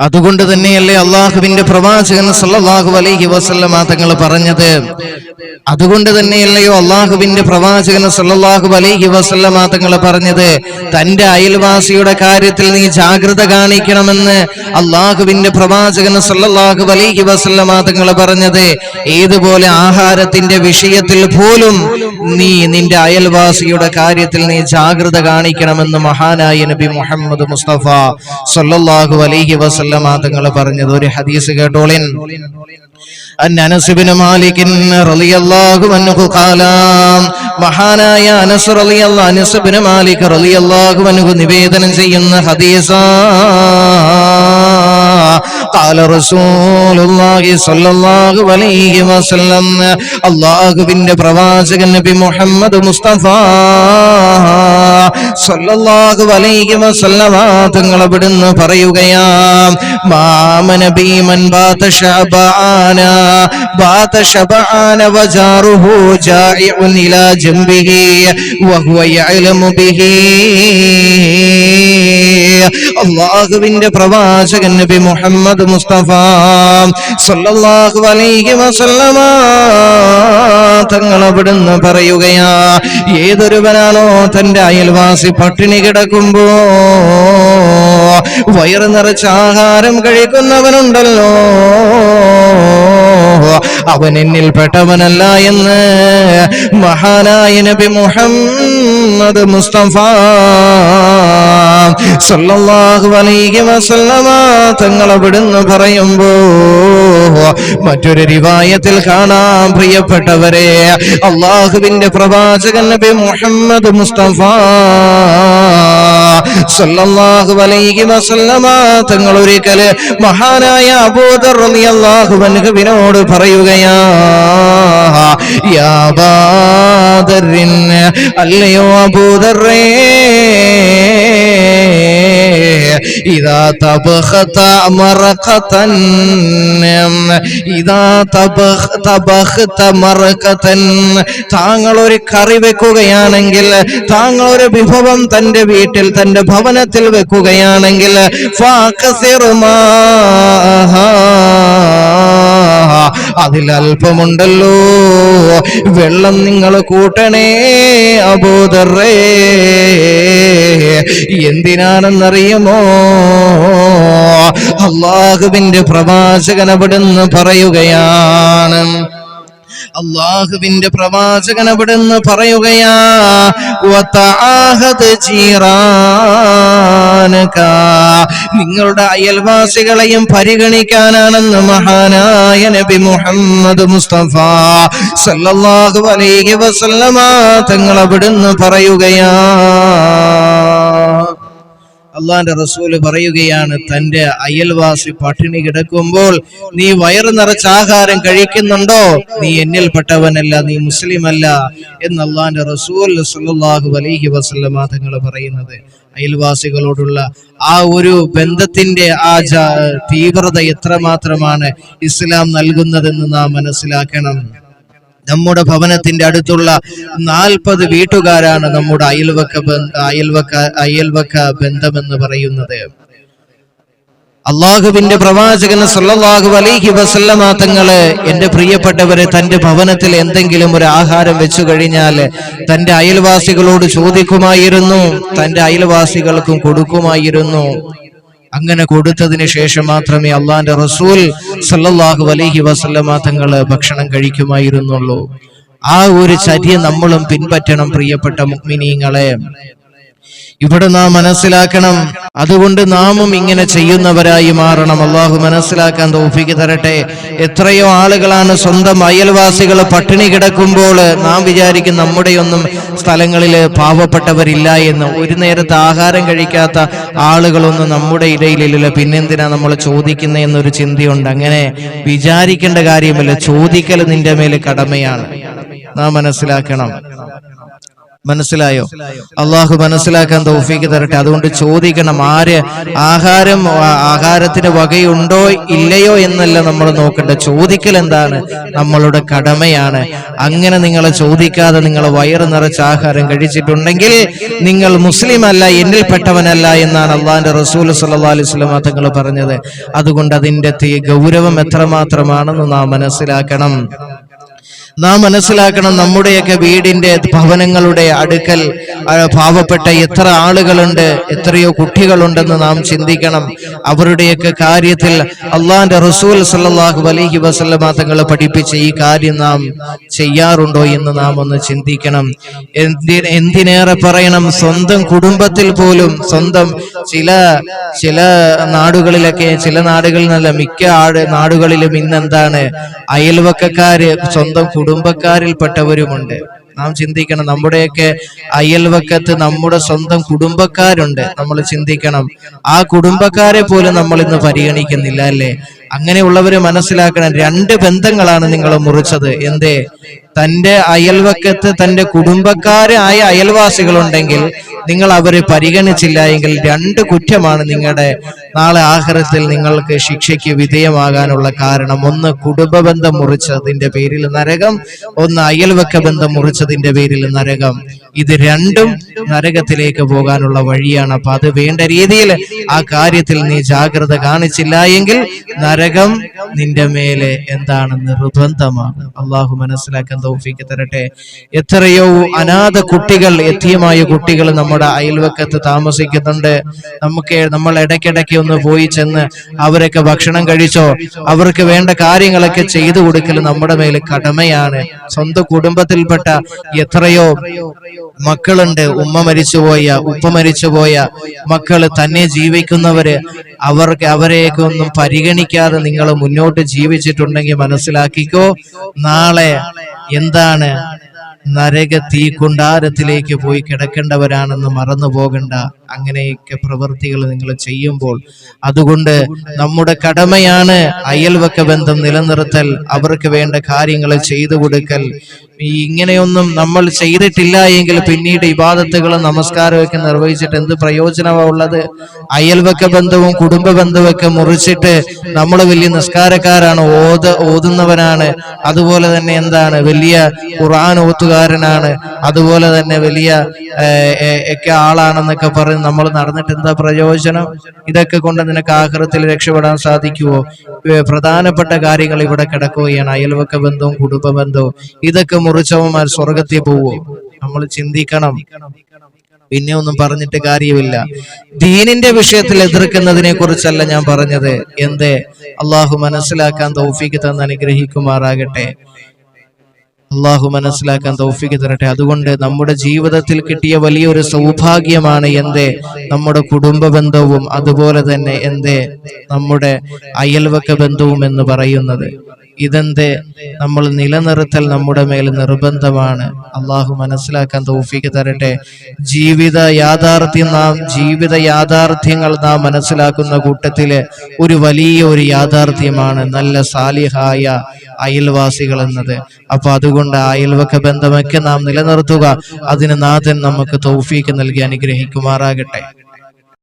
അതുകൊണ്ട് തന്നെയല്ലേ അള്ളാഹുവിന്റെ പ്രവാചകൻ സല്ലാഹു അലൈഹി വസല്ലമ തങ്ങൾ പറഞ്ഞത്? അതുകൊണ്ട് തന്നെയല്ലയോ അള്ളാഹുവിന്റെ പ്രവാചകൻ സല്ലാഹു അലൈഹി വസല്ലമ തങ്ങൾ പറഞ്ഞത്? തന്റെ അയൽവാസിയുടെ കാര്യത്തിൽ നീ ജാഗ്രത കാണിക്കണമെന്ന് അള്ളാഹുവിന്റെ പ്രവാചകൻ സല്ലാഹു അലൈഹി വസല്ലമ തങ്ങൾ പറഞ്ഞത്. ഏതുപോലെ ആഹാരത്തിന്റെ വിഷയത്തിൽ പോലും നീ നിന്റെ അയൽവാസിയുടെ കാര്യത്തിൽ നീ ജാഗ്രത കാണിക്കണമെന്ന് മഹാനായ നബി മുഹമ്മദ് മുസ്തഫ അലൈഹി വസല്ലമ തങ്ങൾ പറഞ്ഞത് ഒരു ഹദീസ് കേട്ടോളിൻ നിവേദനം ചെയ്യുന്ന ഹദീസാ. അള്ളാഹുവിന്റെ പ്രവാചകൻ നബി മുഹമ്മദ് മുസ്തഫ സല്ലല്ലാഹു അലൈഹി വസല്ലമ തങ്ങൾ അവിടുന്ന് പറയുകയാ മാമന ബീമൻ ബാത ശബആന ബാത ശബആന വജാറുഹു ജാഇഉൻ ഇലാ ജംബിഹി വഹുവ യഅലമു ബിഹി. അള്ളാഹുവിന്റെ പ്രവാചകൻ നബി മുഹമ്മദ് മുസ്തഫ സല്ലല്ലാഹു അലൈഹി വസല്ലമ തങ്ങൾ അവിടുന്ന് പറയുകയാ ഏതൊരുവനാണോ തന്റെ അയൽവാസി പട്ടിണി കിടക്കുമ്പോ വയറ് നിറച്ച് ആഹാരം കഴിക്കുന്നവനുണ്ടല്ലോ. അവൻ എന്നിൽ പെട്ടവനല്ല എന്ന് മഹാനായ നബി മുഹമ്മദ് മുസ്തഫ സല്ലല്ലാഹു അലൈഹി വസല്ലമ തങ്ങൾ അവിടുന്ന് പറയുമ്പോ മറ്റൊരു രിവായത്തിൽ കാണാം പ്രിയപ്പെട്ടവരെ. അള്ളാഹുവിന്റെ പ്രവാചകൻ നബി മുഹമ്മദ് മുസ്തഫ സല്ലല്ലാഹു അലൈഹി വസല്ലമ തങ്ങൾ ഒരിക്കൽ മഹാനായ അബൂദർ റളിയല്ലാഹു അൻഹുവിനോട് പറയുകയാ യാ ബാദറിൻ അല്ലയോ അബൂദറേ തബഖത തബഖത താങ്കൾ ഒരു കറി വെക്കുകയാണെങ്കിൽ താങ്കൾ ഒരു വിഭവം തന്റെ വീട്ടിൽ തന്റെ ഭവനത്തിൽ വെക്കുകയാണെങ്കിൽ അതിൽ മാഹാ. അതിലല്പമുണ്ടല്ലോ വെള്ളം നിങ്ങൾ കൂട്ടണേ അബോധറേ എന്തിനാണെന്നറിയുമോ അള്ളാഹുവിന്റെ പ്രവാചകൻ അവിടുന്ന് പറയുകയാണ് അള്ളാഹുവിന്റെ പ്രവാചകൻ അവിടുന്ന് പറയുകയാ. നിങ്ങളുടെ അയൽവാസികളെയും പരിഗണിക്കാനാണെന്ന് മഹാനായ നബി മുഹമ്മദ് മുസ്തഫ സല്ലല്ലാഹു അലൈഹി വസല്ലമ തങ്ങൾ അവിടുന്ന് പറയുകയാ അള്ളാന്റെ റസൂൽ പറയുകയാണ് തന്റെ അയൽവാസി പട്ടിണി കിടക്കുമ്പോൾ നീ വയറ് നിറച്ച ആഹാരം കഴിക്കുന്നുണ്ടോ? നീ എന്നിൽപ്പെട്ടവനല്ല നീ മുസ്ലിം അല്ല എന്ന് അള്ളാന്റെ റസൂൽ സുല്ലാഹു അലൈഹി വസല്ലമ തങ്ങൾ പറയുന്നത്. അയൽവാസികളോടുള്ള ആ ഒരു ബന്ധത്തിന്റെ ആ തീവ്രത എത്രമാത്രമാണ് ഇസ്ലാം നൽകുന്നതെന്ന് നാം മനസ്സിലാക്കണം. നമ്മുടെ ഭവനത്തിന്റെ അടുത്തുള്ള നാൽപ്പത് വീട്ടുകാരാണ് നമ്മുടെ അയൽവക്ക അയൽവക്ക അയൽവക്ക ബന്ധമെന്ന് പറയുന്നത്. അള്ളാഹുവിന്റെ പ്രവാചകൻ സല്ലാഹു അലൈഹി വസല്ലമ എന്റെ പ്രിയപ്പെട്ടവരെ തന്റെ ഭവനത്തിൽ എന്തെങ്കിലും ഒരു ആഹാരം വെച്ചു കഴിഞ്ഞാൽ തന്റെ അയൽവാസികളോട് ചോദിക്കുമായിരുന്നു തന്റെ അയൽവാസികൾക്കും കൊടുക്കുമായിരുന്നു. അങ്ങനെ കൊടുത്തതിന് ശേഷം മാത്രമേ അള്ളാന്റെ റസൂൽ സല്ലല്ലാഹു അലൈഹി വസല്ലമ തങ്ങൾ ഭക്ഷണം കഴിക്കുമായിരുന്നുള്ളൂ. ആ ഒരു ചര്യ നമ്മളും പിൻപറ്റണം പ്രിയപ്പെട്ട മുഗ്മിനീങ്ങളെ ഇവിടെ നാം മനസ്സിലാക്കണം. അതുകൊണ്ട് നാമും ഇങ്ങനെ ചെയ്യുന്നവരായി മാറണം. അള്ളാഹു മനസ്സിലാക്കാൻ തോഫിക്ക് തരട്ടെ. എത്രയോ ആളുകളാണ് സ്വന്തം അയൽവാസികൾ പട്ടിണി കിടക്കുമ്പോൾ നാം വിചാരിക്കും നമ്മുടെയൊന്നും സ്ഥലങ്ങളിൽ പാവപ്പെട്ടവരില്ല എന്ന്. ഒരു നേരത്തെ ആഹാരം കഴിക്കാത്ത ആളുകളൊന്നും നമ്മുടെ ഇടയിലില്ല പിന്നെന്തിനാ നമ്മൾ ചോദിക്കുന്ന എന്നൊരു ചിന്തയുണ്ട്. അങ്ങനെ വിചാരിക്കേണ്ട കാര്യമല്ല. ചോദിക്കൽ നിന്റെ മേലെ കടമയാണ്. നാം മനസ്സിലാക്കണം. മനസ്സിലായോ? അള്ളാഹു മനസ്സിലാക്കാൻ തൗഫീക്ക് തരട്ടെ. അതുകൊണ്ട് ചോദിക്കണം ആര് ആഹാരം ആഹാരത്തിന് വകയുണ്ടോ ഇല്ലയോ എന്നല്ല നമ്മൾ നോക്കേണ്ട. ചോദിക്കൽ എന്താണ്? നമ്മളുടെ കടമയാണ്. അങ്ങനെ നിങ്ങൾ ചോദിക്കാതെ നിങ്ങൾ വയറ് നിറച്ച് ആഹാരം കഴിച്ചിട്ടുണ്ടെങ്കിൽ നിങ്ങൾ മുസ്ലിം അല്ല എന്നിൽപ്പെട്ടവനല്ല എന്നാണ് അള്ളാഹിന്റെ റസൂൽ സല്ലാ അലൈഹി സ്വലമ തങ്ങൾ പറഞ്ഞത്. അതുകൊണ്ട് അതിന്റെ തീ- ഗൗരവം എത്രമാത്രമാണെന്ന് നാം മനസ്സിലാക്കണം. നാം മനസ്സിലാക്കണം നമ്മുടെയൊക്കെ വീടിന്റെ ഭവനങ്ങളുടെ അടുക്കൽ പാവപ്പെട്ട എത്ര ആളുകളുണ്ട് എത്രയോ കുട്ടികളുണ്ടെന്ന് നാം ചിന്തിക്കണം. അവരുടെയൊക്കെ കാര്യത്തിൽ അള്ളാന്റെ റസൂൽ സല്ലാഹു അലഹി വസല്ലമ തങ്ങൾ പഠിപ്പിച്ച ഈ കാര്യം നാം ചെയ്യാറുണ്ടോ എന്ന് നാം ഒന്ന് ചിന്തിക്കണം. എന്തി എന്തിനേറെ പറയണം? സ്വന്തം കുടുംബത്തിൽ പോലും സ്വന്തം ചില ചില നാടുകളിലൊക്കെ ചില നാടുകളിൽ നല്ല മിക്ക ആട് നാടുകളിലും ഇന്നെന്താണ്? അയൽവക്കക്കാര് സ്വന്തം കുടുംബക്കാരിൽപ്പെട്ടവരുമുണ്ട്. നാം ചിന്തിക്കണം നമ്മുടെയൊക്കെ അയൽവക്കത്ത് നമ്മുടെ സ്വന്തം കുടുംബക്കാരുണ്ട്. നമ്മൾ ചിന്തിക്കണം ആ കുടുംബക്കാരെ പോലും നമ്മൾ ഇന്ന് പരിഗണിക്കുന്നില്ല അല്ലേ? അങ്ങനെയുള്ളവര് മനസ്സിലാക്കണം രണ്ട് ബന്ധങ്ങളാണ് നിങ്ങൾ മുറിച്ചത്. എന്തേ? തന്റെ അയൽവക്കത്ത് തന്റെ കുടുംബക്കാരായ അയൽവാസികളുണ്ടെങ്കിൽ നിങ്ങൾ അവരെ പരിഗണിച്ചില്ല എങ്കിൽ രണ്ട് കുറ്റമാണ് നിങ്ങളുടെ നാളെ ആഹാരത്തിൽ നിങ്ങൾക്ക് ശിക്ഷയ്ക്ക് വിധേയമാകാനുള്ള കാരണം. ഒന്ന് കുടുംബ ബന്ധം മുറിച്ചതിന്റെ പേരിൽ നരകം ഒന്ന് അയൽവക്ക ബന്ധം മുറിച്ചതിന്റെ പേരിൽ നരകം. ഇത് രണ്ടും നരകത്തിലേക്ക് പോകാനുള്ള വഴിയാണ്. അപ്പൊ അത് വേണ്ട രീതിയിൽ ആ കാര്യത്തിൽ നീ ജാഗ്രത കാണിച്ചില്ല എങ്കിൽ നരകം നിന്റെ മേലെ എന്താണ്? നിർബന്ധമാണ്. അള്ളാഹു മനസ്സിലാക്കാൻ തോഫിക്ക് തരട്ടെ. എത്രയോ അനാഥ കുട്ടികൾ എത്തിയമായ കുട്ടികൾ നമ്മുടെ അയൽവക്കത്ത് താമസിക്കുന്നുണ്ട്. നമുക്ക് നമ്മൾ ഇടയ്ക്കിടയ്ക്ക് ഒന്ന് പോയി ചെന്ന് അവരൊക്കെ ഭക്ഷണം കഴിച്ചോ അവർക്ക് വേണ്ട കാര്യങ്ങളൊക്കെ ചെയ്തു കൊടുക്കൽ നമ്മുടെ മേൽ കടമയാണ്. സ്വന്തം കുടുംബത്തിൽപ്പെട്ട എത്രയോ മക്കളുണ്ട്. ഉമ്മ മരിച്ചുപോയ ഉപ്പ മരിച്ചുപോയ മക്കൾ തന്നെ ജീവിക്കുന്നവര് അവർക്ക് അവരെയൊക്കെ ഒന്നും പരിഗണിക്കാതെ നിങ്ങൾ മുന്നോട്ട് ജീവിച്ചിട്ടുണ്ടെങ്കിൽ മനസ്സിലാക്കിക്കോ. നാളെ എന്താണ് നരക തീ കുണ്ടാരത്തിലേക്ക് പോയി കിടക്കേണ്ടവരാണെന്ന് മറന്നു പോകണ്ട അങ്ങനെയൊക്കെ പ്രവൃത്തികൾ നിങ്ങൾ ചെയ്യുമ്പോൾ. അതുകൊണ്ട് നമ്മുടെ കടമയാണ് അയൽവക്ക ബന്ധം നിലനിർത്തൽ അവർക്ക് വേണ്ട കാര്യങ്ങൾ ചെയ്തു കൊടുക്കൽ. ഇങ്ങനെയൊന്നും നമ്മൾ ചെയ്തിട്ടില്ല എങ്കിൽ പിന്നീട് ഇബാദത്തുകളും നമസ്കാരമൊക്കെ നിർവഹിച്ചിട്ട് എന്ത് പ്രയോജനമാണ് ഉള്ളത്? അയൽവക്ക ബന്ധവും കുടുംബ ബന്ധവും മുറിച്ചിട്ട് നമ്മൾ വലിയ നിസ്കാരക്കാരാണ് ഓത് ഓതുന്നവനാണ്. അതുപോലെ തന്നെ എന്താണ്? വലിയ ഖുർആൻ ഓത്തുകാരനാണ്. അതുപോലെ തന്നെ വലിയ ഒക്കെ ആളാണെന്നൊക്കെ പറഞ്ഞ് നമ്മൾ നടന്നിട്ട് എന്താ പ്രയോജനം? ഇതൊക്കെ കൊണ്ട് നിനക്ക് ആഹൃത്തിൽ രക്ഷപ്പെടാൻ സാധിക്കുമോ പ്രധാനപ്പെട്ട കാര്യങ്ങൾ ഇവിടെ കിടക്കുകയാണ്. അയൽവക്ക ബന്ധവും കുടുംബ ബന്ധവും. ഇതൊക്കെ മുറിച്ചവന്മാർ സ്വർഗത്തിൽ പോവോ? നമ്മൾ ചിന്തിക്കണം. പിന്നെ ഒന്നും പറഞ്ഞിട്ട് കാര്യമില്ല. ദീനിന്റെ വിഷയത്തിൽ എതിർക്കുന്നതിനെ കുറിച്ചല്ല ഞാൻ പറഞ്ഞത്. എന്തേ? അള്ളാഹു മനസ്സിലാക്കാൻ തൗഫീക്ക് തന്ന് അനുഗ്രഹിക്കുമാറാകട്ടെ. അള്ളാഹു മനസ്സിലാക്കാൻ തൗഫീഖ് തരട്ടെ. അതുകൊണ്ട് നമ്മുടെ ജീവിതത്തിൽ കിട്ടിയ വലിയൊരു സൗഭാഗ്യമാണ് എന്തേ? നമ്മുടെ കുടുംബ ബന്ധവും അതുപോലെ തന്നെ എന്തേ? നമ്മുടെ അയൽവക്ക ബന്ധവും എന്ന് പറയുന്നത്. ഇതെന്തേ? നമ്മൾ നിലനിർത്തൽ നമ്മുടെ മേൽ നിർബന്ധമാണ്. അള്ളാഹു മനസ്സിലാക്കാൻ തോഫിക്ക് തരട്ടെ. ജീവിത യാഥാർത്ഥ്യം നാം ജീവിത യാഥാർത്ഥ്യങ്ങൾ നാം മനസ്സിലാക്കുന്ന കൂട്ടത്തിൽ ഒരു വലിയ ഒരു യാഥാർത്ഥ്യമാണ് നല്ല സാലിഹായ അയൽവാസികൾ എന്നത്. അപ്പൊ അതുകൊണ്ട് അയൽവക്ക ബന്ധമൊക്കെ നാം നിലനിർത്തുക. അതിന് നാഥൻ നമുക്ക് തൗഫീക്ക് നൽകി അനുഗ്രഹിക്കുമാറാകട്ടെ.